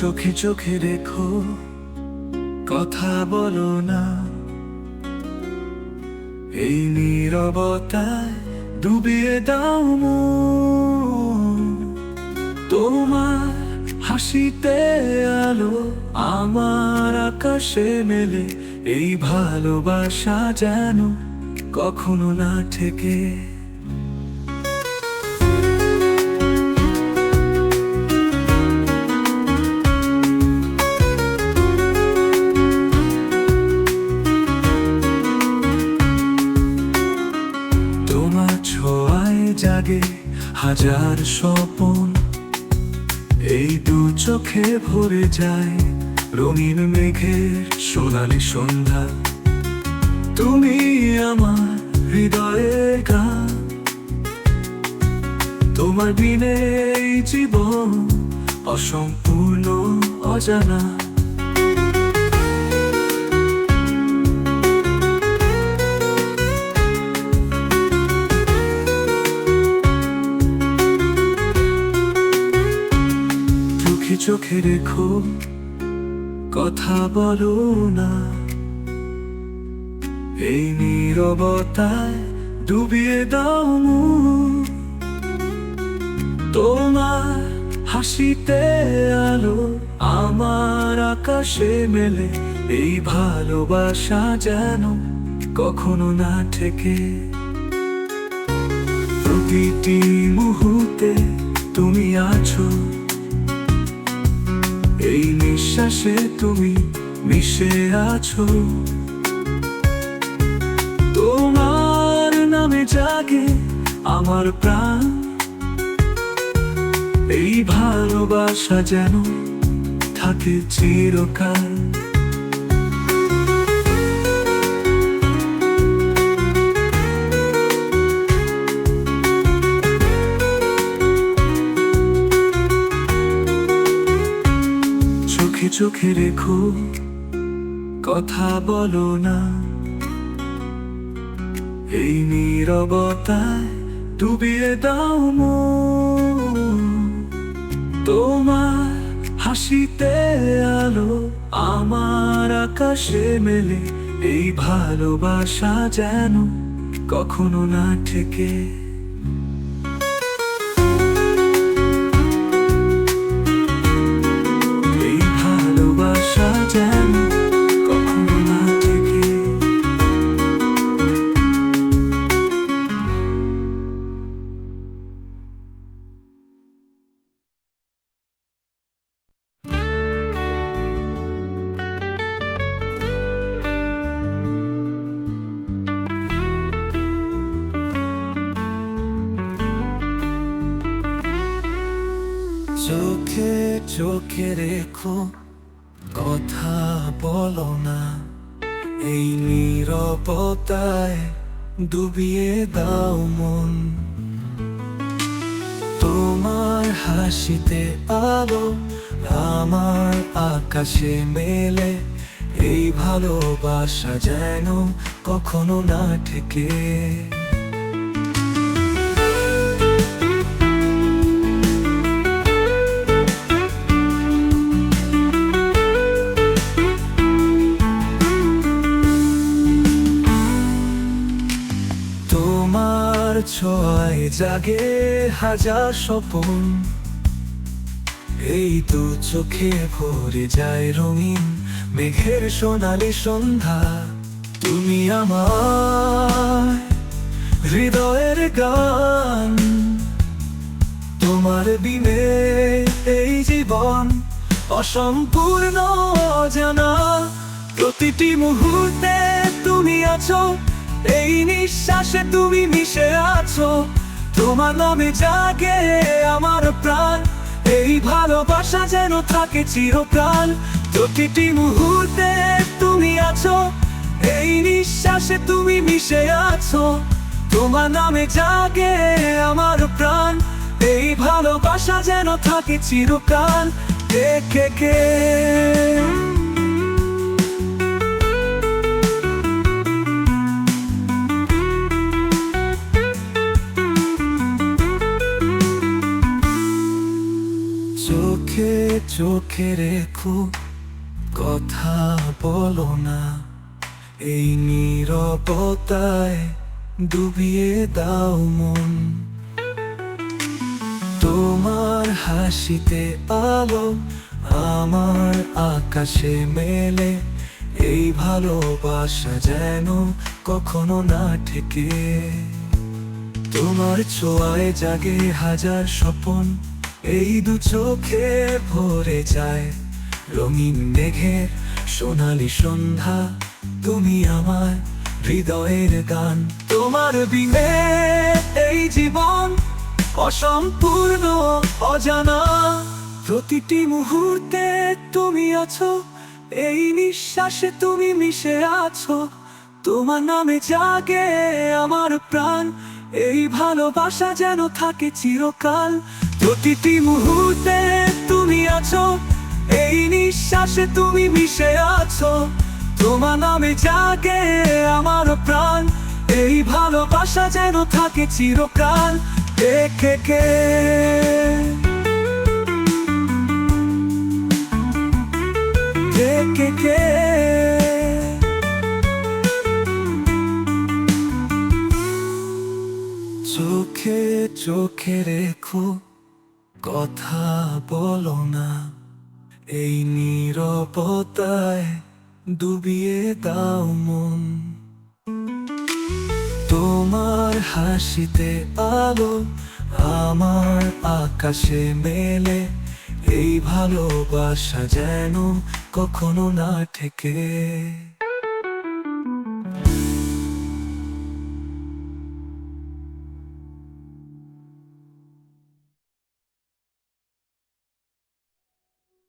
চোখে চোখে রেখো, কথা বলো না এই নীরবতায় ডুবিয়ে দাও। তোমার হাসিতে আলো আমার আকাশে মেলে, এই ভালোবাসা যেন কখনো না থেকে হাজার স্বপন, এই দু চোখে ভরে যায় রঙিন মেঘের সোনালি সন্ধ্যা। তুমি আমার হৃদয়ে গান, তোমার বিনে জীবন অসম্পূর্ণ অজানা। চোখে রেখো কথা বলো না। এই নীরবতায় ডুবিয়ে দাও তোমার হাসিতে আলো আমার আকাশে মেলে, এই ভালোবাসা যেন কখনো না থেকে প্রতিটি মুহূর্তে তুমি আছো। এই নিঃশ্বাসে তুমি মিশে আছো। তোমার নামে জাগে আমার প্রাণ। এই ভালোবাসা যেন থাকে চিরকাল। চোখে রেখো, কথা বলো না এই নীরবতায় ডুবিয়ে দাও মন। তোমার হাসিতে আলো আমার আকাশে মেলে, এই ভালোবাসা যেন কখনো না থেকে চোখে চোখে রেখো, কথা বলো না। এই নীরবতায় ডুবিয়ে দাও মন। তোমার হাসিতে আলো আমার আকাশে মেলে। এই ভালোবাসা যেন কখনো না থেকে ছোঁয়ায় জাগে হাজার স্বপন। এই তো চোখে ভরে যায় রঙিন মেঘের সোনালি সন্ধ্যা। তুমি আমার হৃদয়ের গান। তোমার বিনে এই জীবন অসম্পূর্ণ জানা প্রতিটি মুহূর্তে তুমি আছো এই নিঃশ্বাসে তুমি মিশে আছো। তোমার নামে জাগে আমার প্রাণ। এই ভালোবাসা যেন থাকে চিরকাল। প্রতিটি মুহূর্তে তুমি আছো। এই নিঃশ্বাসে তুমি মিশে আছো। তোমার নামে জাগে আমার প্রাণ। এই ভালোবাসা যেন থাকে চিরকাল। কে কে চোখে রেখো, কথা বলো না। এই নীরবতায় ডুবিয়ে দাও মন। তোমার হাসিতে আলো আমার আকাশে মেলে। এই ভালোবাসা যেন কখনো না ঠেকে। তোমার ছোঁয়ায় জাগে হাজার স্বপন। এই দু চোখে ভরে যায় রঙিন মেঘের সোনালি সন্ধ্যা। তুমি আমার হৃদয়ের গান, তোমার বিনে এই জীবন অসম্পূর্ণ, অজানা। প্রতিটি মুহূর্তে তুমি আছো, এই নিঃশ্বাসে তুমি মিশে আছো। তোমার নামে জাগে আমার প্রাণ, এই ভালোবাসা যেন থাকে চিরকাল। প্রতিটি মুহূর্তে তুমি আছো, এই নিঃশ্বাসে তুমি মিশে আছো। তোমার নামে জাগে আমার প্রাণ, এই ভালোবাসা যেন থাকে চিরকাল। কে কে? কে কে? চোখে চোখে রেখো কথা বলো না। এই নীরবতায় ডুবিয়ে দাও মন। তোমার হাসিতে আলো আমার আকাশে মেলে। এই ভালোবাসা যেন কখনো না ঠেকে।